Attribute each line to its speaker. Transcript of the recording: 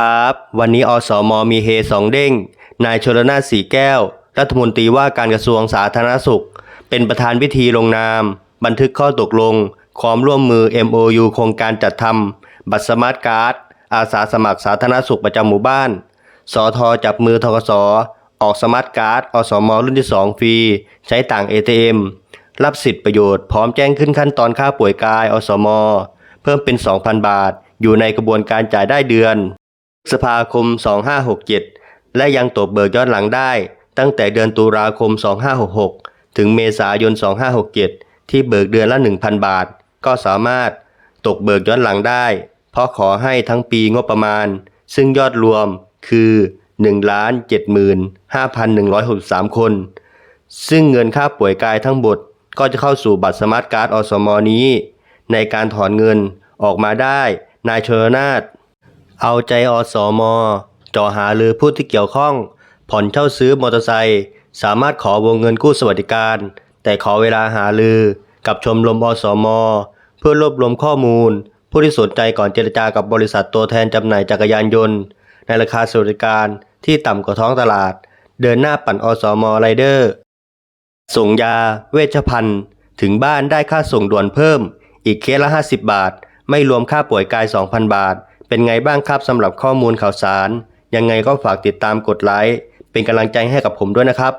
Speaker 1: ครับวันนี้อสมมีเฮสองเด้ง นายชลนาถสีแก้ว รัฐมนตรีว่าการกระทรวงสาธารณสุข เป็นประธานพิธีลงนาม บันทึกข้อตกลง ความร่วมมือ MOU โครงการจัดทำบัตรสมาร์ทการ์ด อาสาสมัครสาธารณสุขประจำหมู่บ้าน สอทอจับมือทกสออกสมาร์ทการ์ด อสมรุ่นที่ 2 ฟรี ใช้ต่าง ATM รับสิทธิประโยชน์พร้อมแจ้งขึ้นขั้นตอนค่าป่วยกาย อสมเพิ่มเป็น 2,000 บาท อยู่ในกระบวนการจ่ายได้เดือน ษภาคม 2567 และยังตกเบิกย้อนหลังได้ ตั้งแต่เดือนตุลาคม 2566 ถึงเมษายน 2567 ที่เบิกเดือนละ 1,000 บาท ก็สามารถตกเบิกย้อนหลังได้ เพราะขอให้ทั้งปีงบประมาณ ซึ่งยอดรวมคือ 1,75,163 คน ซึ่งเงินค่าป่วยกายทั้งหมดก็จะเข้าสู่บัตรสมาร์ทการ์ดอสมนี้ ในการถอนเงินออกมาได้นายชลนาถ เอาใจอสมจ่อหาหรือผู้ที่เกี่ยวข้อง ผ่อนเช่าซื้อมอเตอร์ไซค์สามารถขอวงเงินกู้สวัสดิการ แต่ขอเวลาหาลือ กับชมรมอสม เพื่อรวบรวมข้อมูล ผู้ที่สนใจก่อนเจรจากับบริษัทตัวแทนจำหน่ายจักรยานยนต์ ในราคาสวัสดิการที่ต่ำกว่าท้องตลาด เดินหน้าปั่นอสมไรเดอร์ ส่งยา เวชภัณฑ์ ถึงบ้านได้ค่าส่งด่วนเพิ่ม อีกเคสละ 50 บาท ไม่รวมค่าป่วยกาย 2,000 บาท เป็นไงบ้างครับสำหรับข้อมูลข่าวสาร ยังไงก็ฝากติดตามกดไลค์ เป็นกำลังใจให้กับผมด้วยนะครับ